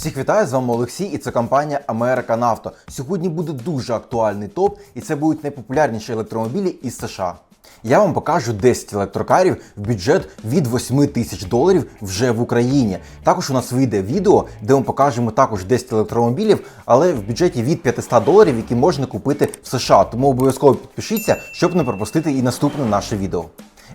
Всіх вітаю, з вами Олексій, і це компанія American Auto. Сьогодні буде дуже актуальний топ, і це будуть найпопулярніші електромобілі із США. Я вам покажу 10 електрокарів в бюджет від 8 тисяч доларів вже в Україні. Також у нас вийде відео, де ми покажемо також 10 електромобілів, але в бюджеті від 500 доларів, які можна купити в США. Тому обов'язково підпишіться, щоб не пропустити і наступне наше відео.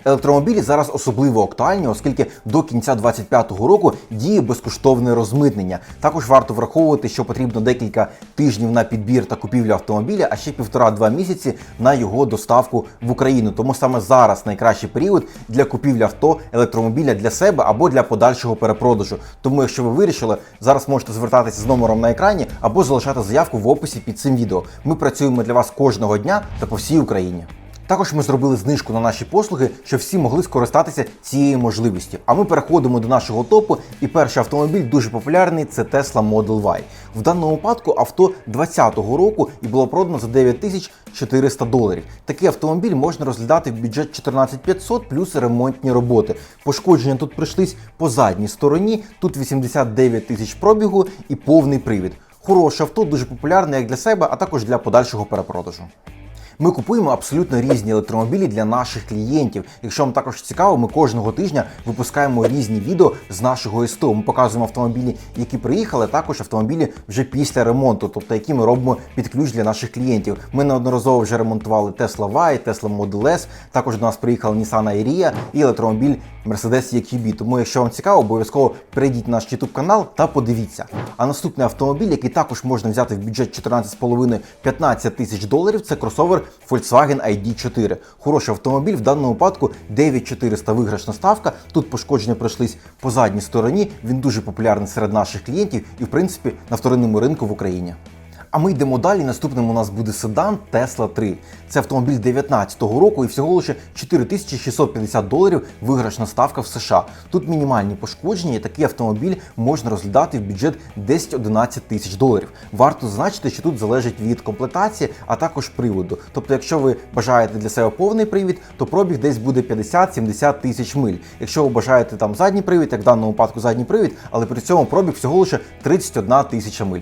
Електромобілі зараз особливо актуальні, оскільки до кінця 2025 року діє безкоштовне розмитнення. Також варто враховувати, що потрібно декілька тижнів на підбір та купівлю автомобіля, а ще півтора-два місяці на його доставку в Україну. Тому саме зараз найкращий період для купівлі авто електромобіля для себе або для подальшого перепродажу. Тому, якщо ви вирішили, зараз можете звертатися з номером на екрані або залишати заявку в описі під цим відео. Ми працюємо для вас кожного дня та по всій Україні. Також ми зробили знижку на наші послуги, щоб всі могли скористатися цією можливістю. А ми переходимо до нашого топу. І перший автомобіль дуже популярний це Tesla Model Y. В даному випадку авто 2020 року і було продано за 9400 доларів. Такий автомобіль можна розглядати в бюджет 14500 плюс ремонтні роботи. Пошкодження тут прийшлись по задній стороні. Тут 89 тисяч пробігу і повний привід. Хороше авто, дуже популярне як для себе, а також для подальшого перепродажу. Ми купуємо абсолютно різні електромобілі для наших клієнтів. Якщо вам також цікаво, ми кожного тижня випускаємо різні відео з нашого СТО. Ми показуємо автомобілі, які приїхали, також автомобілі вже після ремонту, тобто які ми робимо під ключ для наших клієнтів. Ми неодноразово вже ремонтували Tesla Y, Tesla Model S, Також до нас приїхала Nissan Ariya і електромобіль Mercedes EQB. Тому, якщо вам цікаво, обов'язково перейдіть на наш YouTube канал та подивіться. А наступний автомобіль, який також можна взяти в бюджет 14,5-15 тисяч доларів, це кросовер Volkswagen ID4. Хороший автомобіль в даному випадку 9400 виграшна ставка. Тут пошкодження пройшлись по задній стороні. Він дуже популярний серед наших клієнтів і, в принципі, на вторинному ринку в Україні. А ми йдемо далі. Наступним у нас буде седан Tesla 3. Це автомобіль 2019 року і всього лише 4650 доларів виграшна ставка в США. Тут мінімальні пошкодження, і такий автомобіль можна розглядати в бюджет 10-11 тисяч доларів. Варто зазначити, що тут залежить від комплектації, а також приводу. Тобто, якщо ви бажаєте для себе повний привід, то пробіг десь буде 50-70 тисяч миль. Якщо ви бажаєте там задній привід, як в даному випадку задній привід, але при цьому пробіг всього лише 31 тисяча миль.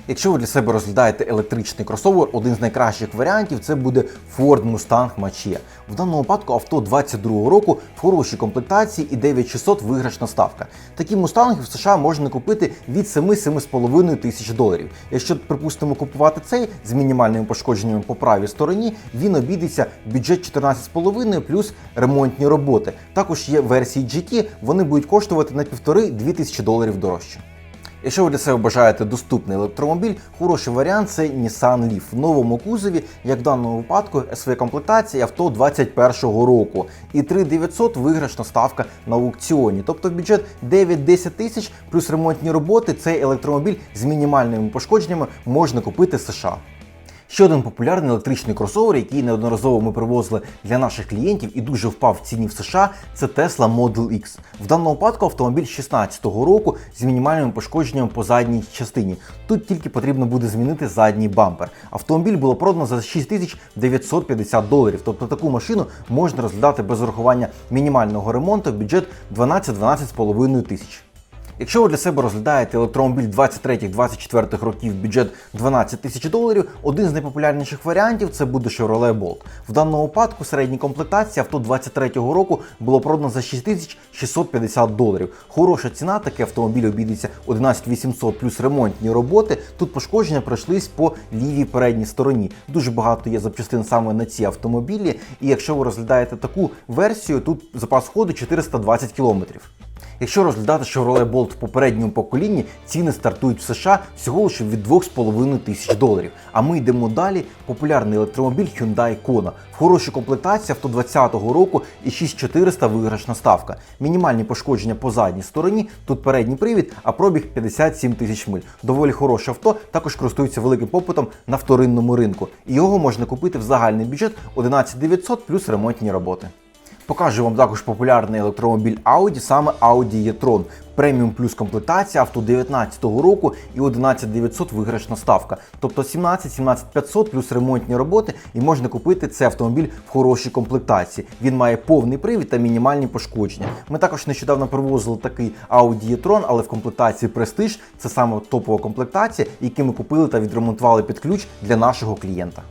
Якщо ви для себе розглядаєте електричний кросовер, один з найкращих варіантів це буде Ford Mustang Mach-E. В даному випадку авто 22 року в хорошій комплектації і 9600 виграшна ставка. Такі мустанги в США можна купити від 7-7,5 тисяч доларів. Якщо, припустимо, купувати цей з мінімальними пошкодженнями по правій стороні, він обійдеться в бюджет 14,5 плюс ремонтні роботи. Також є версії GT, вони будуть коштувати на 1,5-2 тисячі доларів дорожче. Якщо ви для себе бажаєте доступний електромобіль, хороший варіант це Nissan Leaf в новому кузові, як в даному випадку sv комплектації авто 2021 року. І 3900 виграшна ставка на аукціоні. Тобто в бюджет 9-10 тисяч плюс ремонтні роботи цей електромобіль з мінімальними пошкодженнями можна купити США. Ще один популярний електричний кросовер, який неодноразово ми привозили для наших клієнтів і дуже впав в ціні в США, це Tesla Model X. В даному випадку автомобіль 2016 року з мінімальним пошкодженням по задній частині. Тут тільки потрібно буде змінити задній бампер. Автомобіль було продано за 6950 доларів. Тобто таку машину можна розглядати без урахування мінімального ремонту в бюджет 12-12,5 тисяч. Якщо ви для себе розглядаєте електромобіль 23-24 років бюджет 12 тисяч доларів, один з найпопулярніших варіантів це буде Chevrolet Bolt. В даному випадку середній комплектації авто 23-го року було продано за 6650 доларів. Хороша ціна, такий автомобіль обійдеться 11800 плюс ремонтні роботи. Тут пошкодження пройшлись по лівій передній стороні. Дуже багато є запчастин саме на ці автомобілі. І якщо ви розглядаєте таку версію, тут запас ходу 420 кілометрів. Якщо розглядати Chevrolet Bolt в попередньому поколінні, ціни стартують в США всього лише від 2,5 тисяч доларів. А ми йдемо далі. Популярний електромобіль Hyundai Kona. В хорошій комплектації авто 2020 року і 6400 виграшна ставка. Мінімальні пошкодження по задній стороні, тут передній привід, а пробіг 57 тисяч миль. Доволі хороше авто, також користується великим попитом на вторинному ринку. І його можна купити в загальний бюджет 11 900 плюс ремонтні роботи. Покажу вам також популярний електромобіль Audi, саме Audi e-tron. Преміум плюс комплектація авто 19 року і 11900 виграшна ставка. Тобто 17 17500 плюс ремонтні роботи, і можна купити цей автомобіль в хорошій комплектації. Він має повний привід та мінімальні пошкодження. Ми також нещодавно привозили такий Audi e-tron, але в комплектації Prestige. Це саме топова комплектація, який ми купили та відремонтували під ключ для нашого клієнта.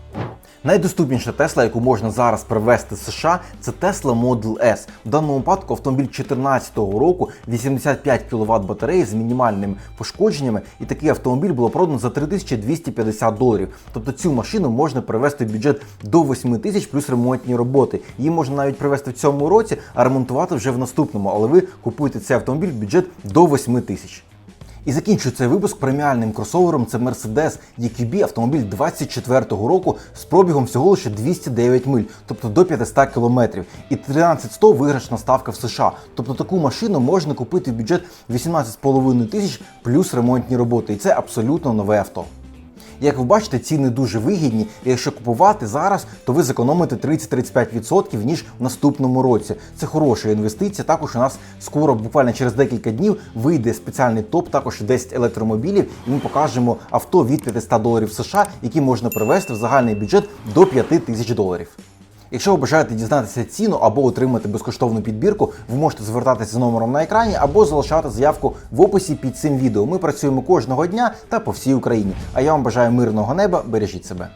Найдоступніша Тесла, яку можна зараз привезти з США, це Tesla Model S. В даному випадку автомобіль 2014 року, 85 кВт батареї з мінімальними пошкодженнями, і такий автомобіль було продано за 3250 доларів. Тобто цю машину можна привезти в бюджет до 8 тисяч плюс ремонтні роботи. Її можна навіть привезти в цьому році, а ремонтувати вже в наступному. Але ви купуєте цей автомобіль в бюджет до 8 тисяч. І закінчую цей випуск преміальним кросовером. Це Mercedes EQB автомобіль 24-го року з пробігом всього лише 209 миль, тобто до 500 кілометрів. І 13100 виграшна ставка в США. Тобто таку машину можна купити в бюджет 18,5 тисяч плюс ремонтні роботи. І це абсолютно нове авто. Як ви бачите, ціни дуже вигідні, і якщо купувати зараз, то ви зекономите 30-35% ніж в наступному році. Це хороша інвестиція. Також у нас скоро, буквально через декілька днів, вийде спеціальний топ, також 10 електромобілів, і ми покажемо авто від 500 доларів США, які можна привезти в загальний бюджет до 5 тисяч доларів. Якщо ви бажаєте дізнатися ціну або отримати безкоштовну підбірку, ви можете звертатися з номером на екрані або залишати заявку в описі під цим відео. Ми працюємо кожного дня та по всій Україні. А я вам бажаю мирного неба, бережіть себе.